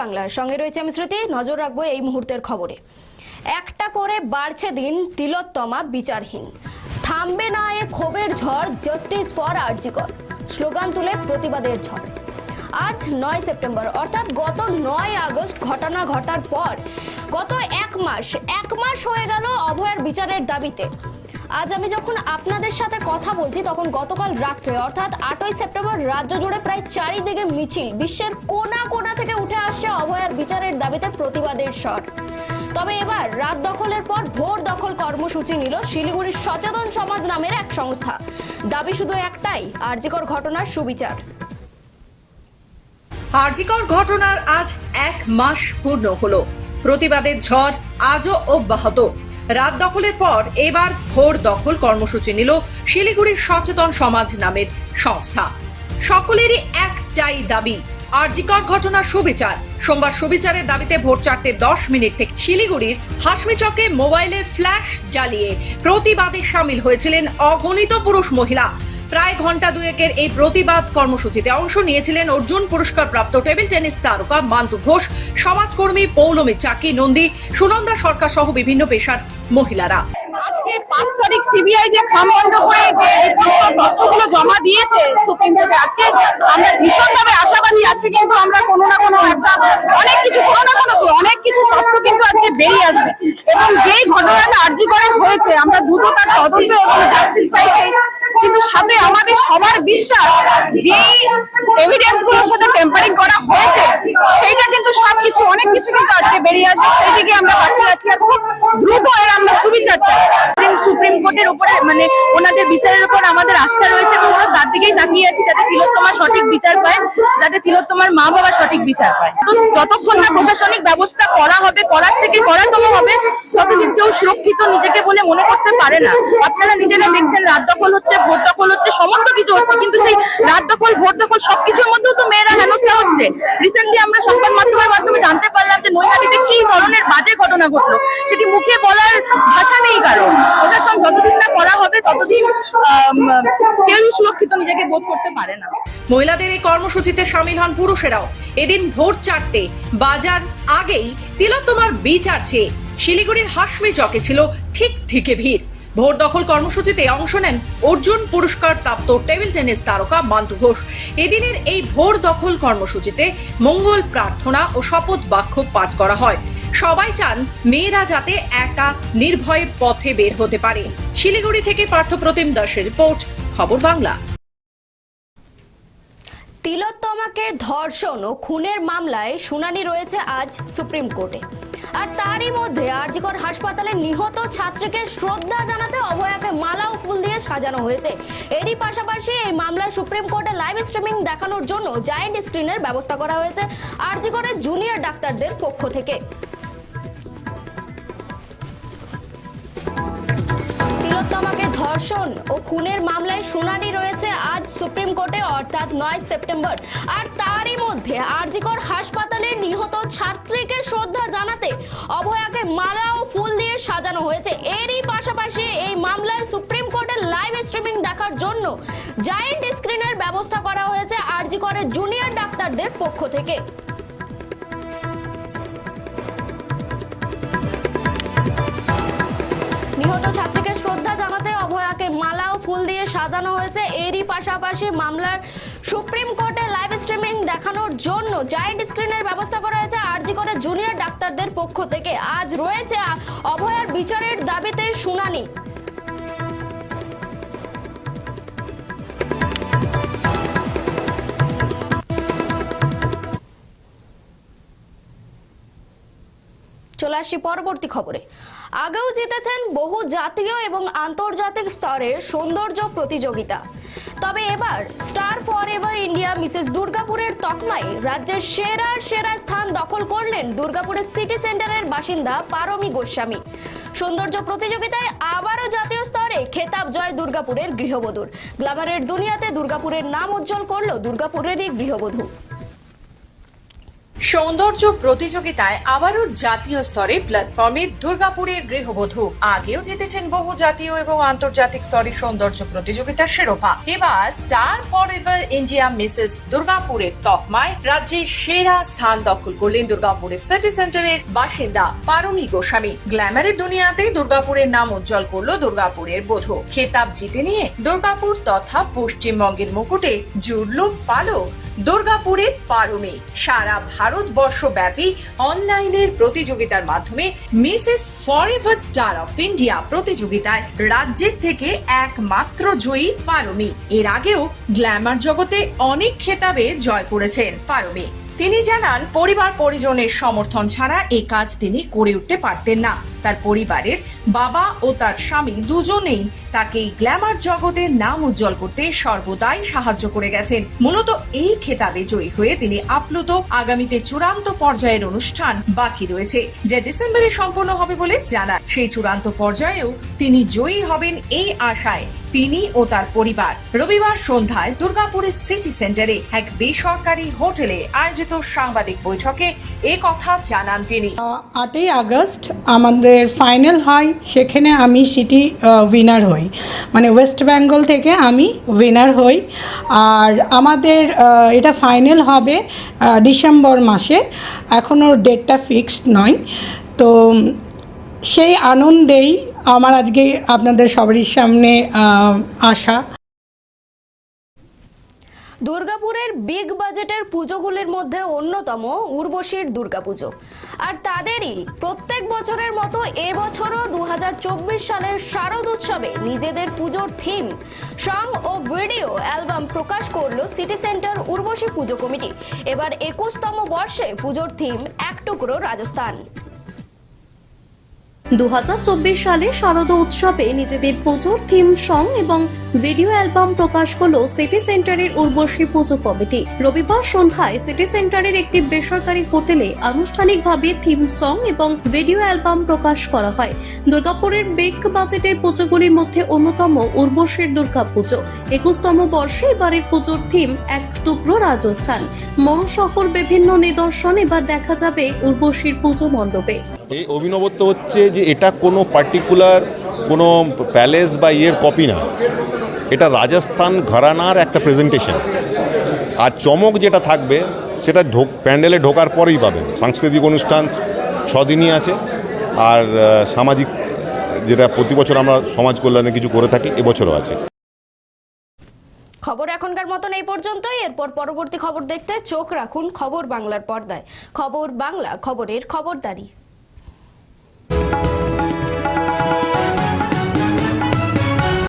বাংলার সঙ্গে রয়েছে আমি শ্রুতি। নজর রাখব এই মুহূর্তের খবরে। একটা করে বাড়ছে দিন তিলোত্তমা বিচারহীন। থামবে না এ ক্ষোভের ঝড় জাস্টিস ফর আরজিকর। স্লোগান তুলে প্রতিবাদের ঝড়। আজ নয় সেপ্টেম্বর, অর্থাৎ গত নয় আগস্ট ঘটনা ঘটার পর গত এক মাস এক মাস হয়ে গেল অভয়ার বিচারের দাবিতে। আজ আমি যখন আপনাদের সাথে কথা বলছি, তখন গতকাল রাত্রে, অর্থাৎ আটই সেপ্টেম্বর, রাজ্য জুড়ে প্রায় চারিদিকে মিছিল। বিশ্বের কোনা কোনা থেকে উঠে আসছে অভয়ার বিচারের দাবিতে প্রতিবাদের স্বর। তবে এবার রাত দখলের পর ভোর দখল কর্মসূচি নিল শিলিগুড়ির সচেতন সমাজ নামের এক সংস্থা। দাবি শুধু একটাই আর্যিকর ঘটনার সুবিচার। হার্জিকর ঘটনার আজ এক মাস পূর্ণ হলো। প্রতিবাদের ঝড় আজও অব্যাহত। রাত দখলের পর এবার ভোর দখল কর্মসূচি নিল শিলিগুড়ির সচেতন সমাজ নামের সংস্থা। সকলেরই একটাই দাবি, আরজিকর ঘটনার সুবিচার। সোমবার সুবিচারের দাবিতে ভোর চারটে দশ মিনিট থেকে শিলিগুড়ির হাসমি চকে মোবাইলের ফ্ল্যাশ জ্বালিয়ে প্রতিবাদে সামিল হয়েছিলেন অগণিত পুরুষ মহিলা। প্রায় ঘণ্টা দুয়েকের এই প্রতিবাদ কর্মসূচিতে অংশ নিয়েছিলেন অর্জুন পুরস্কার প্রাপ্ত টেবিল টেনিস তারকা মান্তু ঘোষ, সমাজকর্মী পৌলমী চাকি নন্দী, সুনন্দা সরকার সহ বিভিন্ন পেশার মহিলারা। আজকে পাঁচ তারিখ সিবিআই যে খাম বন্ধ করে যে তথ্যগুলো জমা দিয়েছে সুপ্রিম কোর্টে, আজকে আমরা ভীষণভাবে আশাবাদী, আজকে কিন্তু আমরা কোনো না কোনো একটা অনেক কিছু, কোনো না কোনো অনেক কিছু তথ্য কিন্তু আজকে বেরিয়ে আসবে। এবং যেই ঘটনাটা আর্জি করেন হয়েছে, আমরা দ্রুত তার তদন্ত এবং জাস্টিস চাইছি। কিন্তু সাথে আমাদের সবার বিশ্বাস, যেই এভিডেন্সগুলোর সাথে টেম্পারিং করা হয়েছে, সেইটা কিন্তু সবকিছু, অনেক কিছু কিন্তু আজকে বেরিয়ে আসবে, সেই দিকে আমরা তাকিয়ে আছি। এবং দ্রুত এর আমরা সুবিচার চাই। সুপ্রিম কোর্টের উপরে মানে ওনাদের বিচারের উপর আমাদের আস্থা রয়েছে এবং ওরা তার দিকেই তাকিয়ে আছি যাতে তিলোত্তমা সঠিক বিচার পায়, যাতে তিলোত্তমার মা বাবা সঠিক বিচার পায়। তো যতক্ষণ না প্রশাসনিক ব্যবস্থা করা হবে, করার থেকে করাতম হবে, ততদিন কেউ সুরক্ষিত নিজেকে বলে মনে করতে পারে না। আপনারা নিজেরা দেখছেন, রাত দখল হচ্ছে হচ্ছে। কিন্তু সেই রাত দখল ভোট দখল সবকিছুর মধ্যেও তো মেয়েরা হেনস্থা হচ্ছে। রিসেন্টলি আমরা সংবাদ মাধ্যমের মাধ্যমে জানতে পারলাম যে নৈহাটিতে কি ধরনের বাজে ঘটনা ঘটলো। সেটি মুখে বলার ভাষা নেই কারণ প্রশাসন যতদিন না করা হবে, ততদিন কেউই সুরক্ষিত নিজেকে বোধ করতে পারে না। মহিলাদের এই কর্মসূচিতে সামিল হন পুরুষেরাও। এদিন ভোর চারটে, বাজার আগেই তিলোত্তমার বিচার চেয়ে শিলিগুড়ির হাসমি চকে ছিল ঠিক থেকে ভিড়। ভোট দখল কর্মসূচিতে অংশ নেন অর্জুন পুরস্কার প্রাপ্ত টেবিল টেনিস তারকা মান্তু ঘোষ। এদিনের এই ভোর দখল কর্মসূচিতে মঙ্গল প্রার্থনা ও শপথ বাক্য পাঠ করা হয়। সবাই চান মেয়েরা যাতে একা নির্ভয়ে পথে বের হতে পারে। শিলিগুড়ি থেকে পার্থপ্রতিম দাসের রিপোর্ট, খবর বাংলা। তিলোত্তমাকে ধর্ষণ ও খুনের মামলায় শুনানি রয়েছে আজ সুপ্রিম কোর্টে। আর তারই মধ্যে আরজিকর হাসপাতালে নিহত ছাত্রীকে শ্রদ্ধা জানাতে অভয়াকে মালা ও ফুল দিয়ে সাজানো হয়েছে। এরই পাশাপাশি এই মামলায় সুপ্রিম কোর্টে লাইভ স্ট্রিমিং দেখানোর জন্য জায়েন্ট স্ক্রিনের ব্যবস্থা করা হয়েছে আরজিকরের জুনিয়র ডাক্তারদের পক্ষ থেকে। ধর্ষণ ও খুনের মামলায় শুনানি রয়েছে আজ সুপ্রিম কোর্টে, অর্থাৎ নয় সেপ্টেম্বর। আর তারই মধ্যে আরজিকর হাসপাতালের নিহত ছাত্রীকে শ্রদ্ধা জানাতে মালা ও ফুল দিয়ে সাজানো হয়েছে। এরই পাশাপাশি এই মামলায় সুপ্রিম কোর্টের লাইভ স্ট্রিমিং দেখার জন্য জায়েন্ট স্ক্রিনের ব্যবস্থা করা হয়েছে আরজি করে জুনিয়র ডাক্তারদের পক্ষ থেকে। নিহত ছাত্রীকে শ্রদ্ধা জানাতে অভয়াকে মালা ও ফুল দিয়ে সাজানো হয়েছে। এরই পাশাপাশি মামলার সুপ্রিম কোর্টে লাইভ স্ট্রিমিং দেখানোর জন্য জায়েন্ট স্ক্রিনের ব্যবস্থা করা হয়েছে। আরজি করে জুনিয়র ডাক্তারদের পক্ষ থেকে আজ রয়েছে অভয়ার বিচারের দাবিতে শুনানি। চলে আসি পরবর্তী খবরে। আগেও জিতেছেন বহু জাতীয় এবং আন্তর্জাতিক স্তরের সৌন্দর্য প্রতিযোগিতা। তবে এবার star for ever India Mrs দুর্গাপুরের তকমায় রাজ্যের সেরার সেরা স্থান দখল করলেন দুর্গাপুরের সিটি সেন্টারের বাসিন্দা পারমি গোস্বামী। সৌন্দর্য প্রতিযোগিতায় আবারও জাতীয় স্তরে খেতাব জয় দুর্গাপুরের গৃহবধূর। গ্লামারের দুনিয়াতে দুর্গাপুরের নাম উজ্জ্বল করল দুর্গাপুরেরই গৃহবধূ। সৌন্দর্য প্রতিযোগিতায় আবারও জাতীয় স্তরে প্ল্যাটফর্মে দুর্গাপুরের গৃহবধূ। আগেও জিতেছেন বহু জাতীয় এবং আন্তর্জাতিক স্তরে সৌন্দর্য প্রতিযোগিতার শিরোপা। এবার star for ever India Mrs দুর্গাপুরের তকমায় রাজ্যের সেরা স্থান দখল করলেন দুর্গাপুরের সিটি সেন্টারের বাসিন্দা পারমি গোস্বামী। গ্ল্যামারের দুনিয়াতে দুর্গাপুরের নাম উজ্জ্বল করল দুর্গাপুরের বধূ। খেতাব জিতে নিয়ে দুর্গাপুর তথা পশ্চিমবঙ্গের মুকুটে জুড়ল পালক। দুর্গাপুরের পারমে। সারা ভারতবর্ষ ব্যাপী অনলাইনের প্রতিযোগিতার মাধ্যমে Mrs forever star of India প্রতিযোগিতায় রাজ্যের থেকে একমাত্র জয়ী পারমি। এর আগেও গ্ল্যামার জগতে অনেক খেতাবে জয় করেছেন পারমি। তিনি জানান, পরিবার পরিজনের সমর্থন ছাড়া এই কাজ তিনি করে উঠতে পারতেন না। তার পরিবারের বাবা ও তার স্বামী দুজনেই তাকে গ্ল্যামার জগতের নাম উজ্জ্বল করতে সর্বদাই সাহায্য করে গেছেন। মূলত এই খেতাবে জয়ী হয়ে তিনি আপ্লুত আগামীতে চূড়ান্ত পর্যায়ের অনুষ্ঠান বাকি রয়েছে, যা ডিসেম্বরে সম্পন্ন হবে বলে জানান সেই চূড়ান্ত পর্যায়েও তিনি জয়ী হবেন এই আশায়। তিনি ও তার পরিবার। রবিবার সন্ধ্যায় দুর্গাপুরের সিটি সেন্টারে এক বেসরকারি হোটেলে আয়োজিত সাংবাদিক বৈঠকে এ কথা জানান তিনি। আটই আগস্ট আমাদের ফাইনাল হয়, সেখানে আমি সিটি উইনার হই। মানে ওয়েস্ট বেঙ্গল থেকে আমি উইনার হই। আর আমাদের এটা ফাইনাল হবে ডিসেম্বর মাসে। এখনও ডেটটা ফিক্সড নয়। তো, সেই আনন্দেই আমার আজকে আপনাদের সবারই সামনে আসা দুর্গাপুরের বিগ বাজেটের পুজোগুলির মধ্যে অন্যতম উর্বশীর দুর্গাপুজো। আর তাদেরই প্রত্যেক বছরের মতো এবছরও দু হাজার চব্বিশ সালের শারদ উৎসবে নিজেদের পুজোর থিম সং ও ভিডিও অ্যালবাম প্রকাশ করল সিটি সেন্টার উর্বশী পুজো কমিটি। এবার একুশতম বর্ষে পুজোর থিম এক টুকরো রাজস্থান। দু হাজার চব্বিশ সালে শারদ উৎসবে নিজেদের পুজোর থিম সং এবং ভিডিও অ্যালবাম প্রকাশ করল সিটি সেন্টারের উর্বশী পুজো কমিটি। রবিবার সন্ধ্যায় সিটি সেন্টারের একটি বেসরকারি হোটেলে আনুষ্ঠানিকভাবে থিম সং এবং ভিডিও অ্যালবাম প্রকাশ করা হয়। দুর্গাপুরের বেগ বাজেটের পুজোগুলির মধ্যে অন্যতম উর্বশীর দুর্গা পুজো। একুশতম বর্ষে এবারের পুজোর থিম এক টুকরো রাজস্থান। মরুশহর বিভিন্ন নিদর্শন এবার দেখা যাবে উর্বশীর পুজো মণ্ডপে। এই অভিনবত্ব হচ্ছে যে এটা কোনো পার্টিকুলার কোনো প্যালেস বা ইয়ের কপি না। এটা রাজস্থান ঘরানার একটা প্রেজেন্টেশন আর চমক যেটা থাকবে, সেটা ঢোক, প্যান্ডেলে ঢোকার পরেই পাবেন। সাংস্কৃতিক অনুষ্ঠান ছদিনই আছে। আর সামাজিক, যেটা প্রতি বছর আমরা সমাজ কল্যাণে কিছু করে থাকি, এবছরও আছে। খবর এখনকার মতন এই পর্যন্তই। এরপর পরবর্তী খবর দেখতে চোখ রাখুন খবর বাংলার পর্দায়। খবর বাংলা, খবরের খবরদারি। Música